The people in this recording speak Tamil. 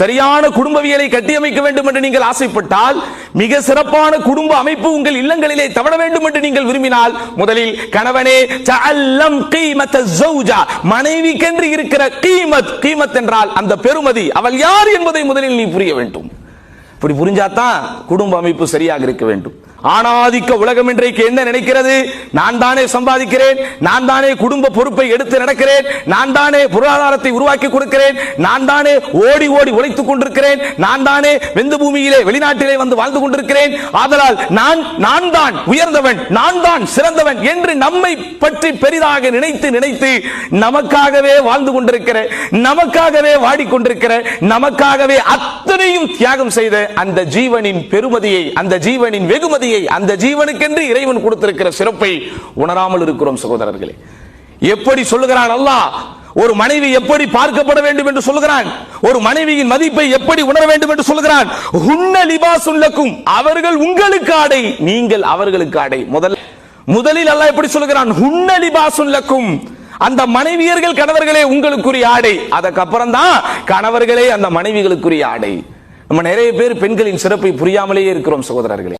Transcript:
சரியான குடும்பவியலை கட்டியமைக்க வேண்டும் என்று நீங்கள் ஆசைப்பட்டால் மிக சிறப்பான குடும்ப அமைப்பு உங்கள் இல்லங்களிலே தவட வேண்டும் என்று நீங்கள் விரும்பினால் முதலில் கணவனே தஅல்லம் ஜௌஜா மனைவிக்கென்று இருக்கிற கீமத் கீமத் என்றால் அந்த பெருமதி அவள் யார் என்பதை முதலில் நீ புரிய வேண்டும். இப்படி புரிஞ்சாதான் குடும்ப அமைப்பு சரியாக இருக்க வேண்டும். ஆணாதிக்க உலகம் இன்றைக்கு என்ன நினைக்கிறது? நான் தானே சம்பாதிக்கிறேன் நான் தானே குடும்ப பொறுப்பை எடுத்து நடக்கிறேன் நான் தானே பொருளாதாரத்தை உருவாக்கி கொடுக்கிறேன் நான் தானே ஓடி ஓடி உழைத்துக் கொண்டிருக்கிறேன் நான் தானே வெந்த பூமியிலே வெளிநாட்டிலே வந்து வாழ்ந்து கொண்டிருக்கிறேன். ஆதலால் நான் நான் தான் உயர்ந்தவன் நான் தான் சிறந்தவன் என்று நம்மை பற்றி பெரிதாக நினைத்து நினைத்து நமக்காகவே வாழ்ந்து கொண்டிருக்கிற நமக்காகவே வாடிக்கொண்டிருக்கிற நமக்காகவே அத்தனையும் தியாகம் செய்த அந்த ஜீவனின் பெருமதியை அந்த ஜீவனின் வெகுமதியை அந்த ஜீவனுக்கென்று இறைவன் கொடுத்திருக்கிற சிறப்பை உணராமல் இருக்கிறோம் சகோதரர்களே. எப்படி சொல்லுகிறான் அல்லாஹ்? ஒரு மனைவி எப்படி பார்க்கப்பட வேண்டும் என்று சொல்லுகிறான்? ஒரு மனைவியின் மதிப்பை எப்படி உணர வேண்டும் என்று சொல்லுகிறான்? ஹுன்ன லிபாசுல்லக்கும் அவர்கள் உங்களுக்கு ஆடை நீங்கள் அவர்களுக்கு ஆடை. முதல் முதலில் அல்லாஹ் எப்படி சொல்லுகிறான்? ஹுன்ன லிபாசுல்லக்கும் அந்த மனைவியர்கள் கணவர்களே உங்களுக்குரிய ஆடை. அதுக்கப்புறம் தான் கணவர்களே அந்த மனைவிகளுக்குரிய ஆடை. நம்ம நிறைய பேர் பெண்களின் சிறப்பை புரியாமலேயே இருக்கிறோம் சகோதரர்களே.